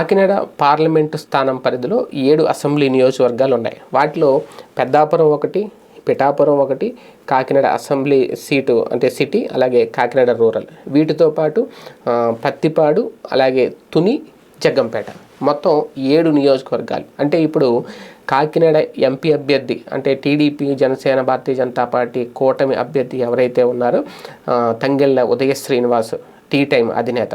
Kakinada parliament స్థానం పరిధిలో ఏడు అసెంబ్లీ నియోజకవర్గాలు ఉన్నాయి. వాటిలో పెద్దాపురం ఒకటి పిఠాపురం ఒకటి కాకినాడ అసెంబ్లీ సీటు అంటే సిటీ అలాగే కాకినాడ రూరల్. వీటితో పాటు పత్తిపాడు అలాగే తుని జగ్గంపేట. మొత్తం ఏడు నియోజకవర్గాలు. అంటే ఇప్పుడు కాకినాడ ఎంపీ అభ్యర్థి అంటే టీడీపీ జనసేన భారతీయ జనతా పార్టీ కూటమి అభ్యర్థి ఎవరైతే ఉన్నారో తంగెళ్ళ ఉదయ శ్రీనివాస్ టీ టైం అధినేత.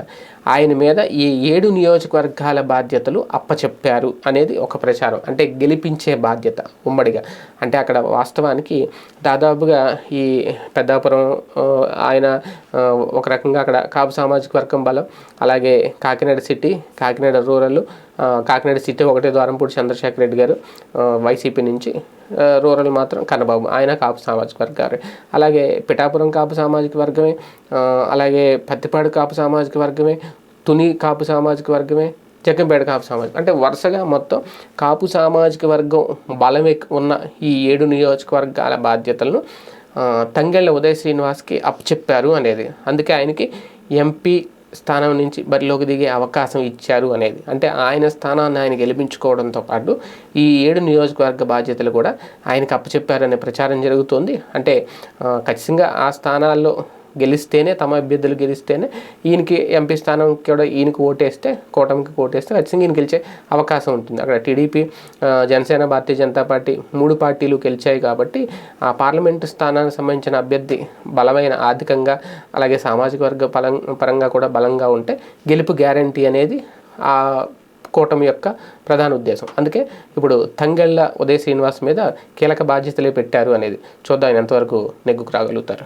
ఆయన మీద ఈ ఏడు నియోజకవర్గాల బాధ్యతలు అప్పచెప్పారు అనేది ఒక ప్రచారం. అంటే గెలిపించే బాధ్యత ఉమ్మడిగా. అంటే అక్కడ వాస్తవానికి దాదాపుగా ఈ పెద్దాపురం ఆయన ఒక రకంగా అక్కడ కాపు సామాజిక వర్గం బలం అలాగే Kakinada city Kakinada rural Kakinada city ఒకటే ద్వారంపూడి చంద్రశేఖర్ రెడ్డి గారు వైసీపీ నుంచి రూరల్ మాత్రం కన్నబాబు ఆయన కాపు సామాజిక వర్గారు అలాగే పిఠాపురం కాపు సామాజిక వర్గమే అలాగే పత్తిపాడు కాపు సామాజిక వర్గమే తుని కాపు సామాజిక వర్గమే జగ్గంపేట కాపు సామాజిక అంటే వరుసగా మొత్తం కాపు సామాజిక వర్గం బలం ఎక్కువ ఉన్న ఈ ఏడు నియోజకవర్గాల బాధ్యతలను తంగెళ్ళ ఉదయ శ్రీనివాస్కి అప్పచెప్పారు అనేది. అందుకే ఆయనకి ఎంపీ స్థానం నుంచి బరిలోకి దిగే అవకాశం ఇచ్చారు అనేది. అంటే ఆయన స్థానాన్ని ఆయన గెలిపించుకోవడంతో పాటు ఈ ఏడు నియోజకవర్గ బాధ్యతలు కూడా ఆయనకు అప్పచెప్పారనే ప్రచారం జరుగుతోంది. అంటే ఖచ్చితంగా ఆ స్థానాల్లో గెలిస్తేనే తమ అభ్యర్థులు గెలిస్తేనే ఈయనకి ఎంపీ స్థానం కూడా ఈయనకి ఓటేస్తే కూటమికి ఓటేస్తే ఖచ్చితంగా ఈయన గెలిచే అవకాశం ఉంటుంది. అక్కడ టీడీపీ జనసేన భారతీయ జనతా పార్టీ మూడు పార్టీలు గెలిచాయి కాబట్టి ఆ పార్లమెంటు స్థానానికి సంబంధించిన అభ్యర్థి బలమైన ఆర్థికంగా అలాగే సామాజిక వర్గ పలం పరంగా కూడా బలంగా ఉంటే గెలుపు గ్యారంటీ అనేది ఆ కూటమి యొక్క ప్రధాన ఉద్దేశం. అందుకే ఇప్పుడు తంగెళ్ళ ఉదయ శ్రీనివాస్ మీద కీలక బాధ్యతలే పెట్టారు అనేది చూద్దాం. ఆయన ఎంతవరకు నెగ్గుకు రాగలుగుతారు?